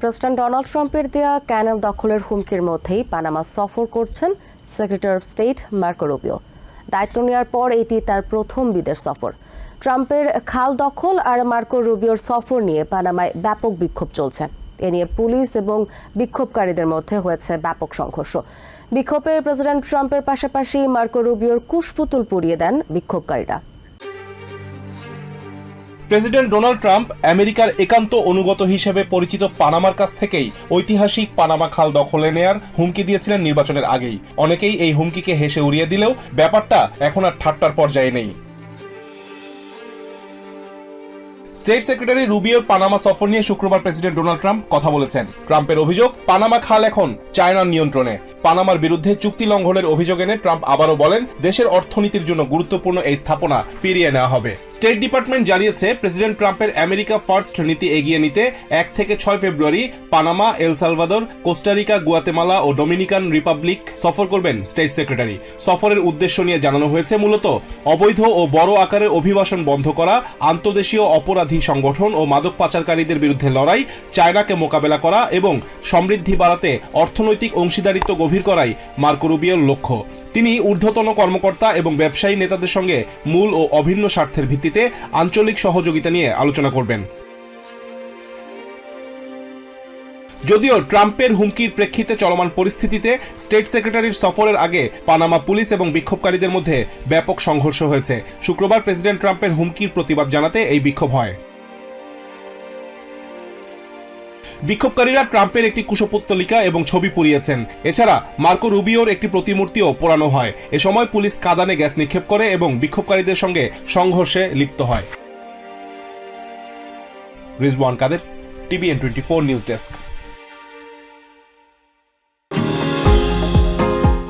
President Donald ট্রাম্পের দেয়া ক্যানেল দখলের হুমকির মধ্যেই পানামা সফর করছেন secretary of state Marco Rubio. দায়িত্ব নেওয়ার পর এটি তার প্রথম বিদেশ সফর। ট্রাম্পের খাল দখল আর মার্কো রুবিওর সফর নিয়ে পানামায় ব্যাপক বিক্ষোভ চলছে। এ নিয়ে পুলিশ এবং বিক্ষোভকারীদের মধ্যে হয়েছে ব্যাপক সংঘর্ষ। বিক্ষোভে প্রেসিডেন্ট ট্রাম্পের পাশাপাশি মার্কো রুবিওর কুশপুতুল পুড়িয়ে দেন বিক্ষোভকারীরা। প্রেসিডেন্ট ডোনাল্ড ট্রাম্প আমেরিকার একান্ত অনুগত হিসেবে পরিচিত পানামার কাছ থেকেই ঐতিহাসিক পানামা খাল দখলে নেয়ার হুমকি দিয়েছিলেন নির্বাচনের আগেই। অনেকেই এই হুমকিকে হেসে উড়িয়ে দিলেও ব্যাপারটা এখন আর ঠাট্টার পর্যায়ে নেই। স্টেট সেক্রেটারি রুবিওর পানামা সফর নিয়ে শুক্রবার প্রেসিডেন্ট ডোনাল্ড ট্রাম্প কথা বলেছেন। ট্রাম্পের অভিযোগ, পানামা খাল এখন চায়নার নিয়ন্ত্রণে। পানামার বিরুদ্ধে চুক্তি লঙ্ঘনের অভিযোগ এনে ট্রাম্প আবারও বলেন, দেশের অর্থনীতির জন্য গুরুত্বপূর্ণ এই স্থাপনা ফিরিয়ে নেওয়া হবে। স্টেট ডিপার্টমেন্ট জানিয়েছে, প্রেসিডেন্ট ট্রাম্পের আমেরিকা ফার্স্ট নীতি এগিয়ে নিতে এক থেকে ছয় February Panama, El Salvador, Costa Rica, Guatemala ও ডোমিনিকান রিপাবলিক সফর করবেন স্টেট সেক্রেটারি। সফরের উদ্দেশ্য নিয়ে জানানো হয়েছে মূলত, অবৈধ ও বড় আকারের অভিবাসন বন্ধ করা, আন্তদেশীয় অপরাধী সংগঠন ও মাদক পাচারকারীদের বিরুদ্ধে লড়াই, চায়নাকে মোকাবেলা করা এবং সমৃদ্ধি বাড়াতে অর্থনৈতিক অংশীদারিত্ব গভীর করাই মার্কো রুবিওর লক্ষ্য। তিনি ঊর্ধ্বতন কর্মকর্তা এবং ব্যবসায়ী নেতাদের সঙ্গে মূল ও অভিন্ন স্বার্থের ভিত্তিতে আঞ্চলিক সহযোগিতা নিয়ে আলোচনা করবেন। যদিও ট্রাম্পের হুমকির প্রেক্ষিতে চলমান পরিস্থিতিতে স্টেট সেক্রেটারির সফরের আগে পানামা পুলিশ এবং বিক্ষোভকারীদের মধ্যে ব্যাপক সংঘর্ষ হয়েছে। শুক্রবার প্রেসিডেন্ট ট্রাম্পের হুমকির প্রতিবাদ জানাতে এই বিক্ষোভ হয়। বিক্ষোভকারীরা ট্রাম্পের একটি কুশপুত্তলিকা এবং ছবি পুড়িয়েছেন। এছাড়া মার্কো রুবিওর একটি প্রতিমূর্তিও পোড়ানো হয়। এ সময় পুলিশ কাদানে গ্যাস নিক্ষেপ করে এবং বিক্ষোভকারীদের সঙ্গে সংঘর্ষে লিপ্ত হয়। Rizwan Kader, TVN twenty four news desk.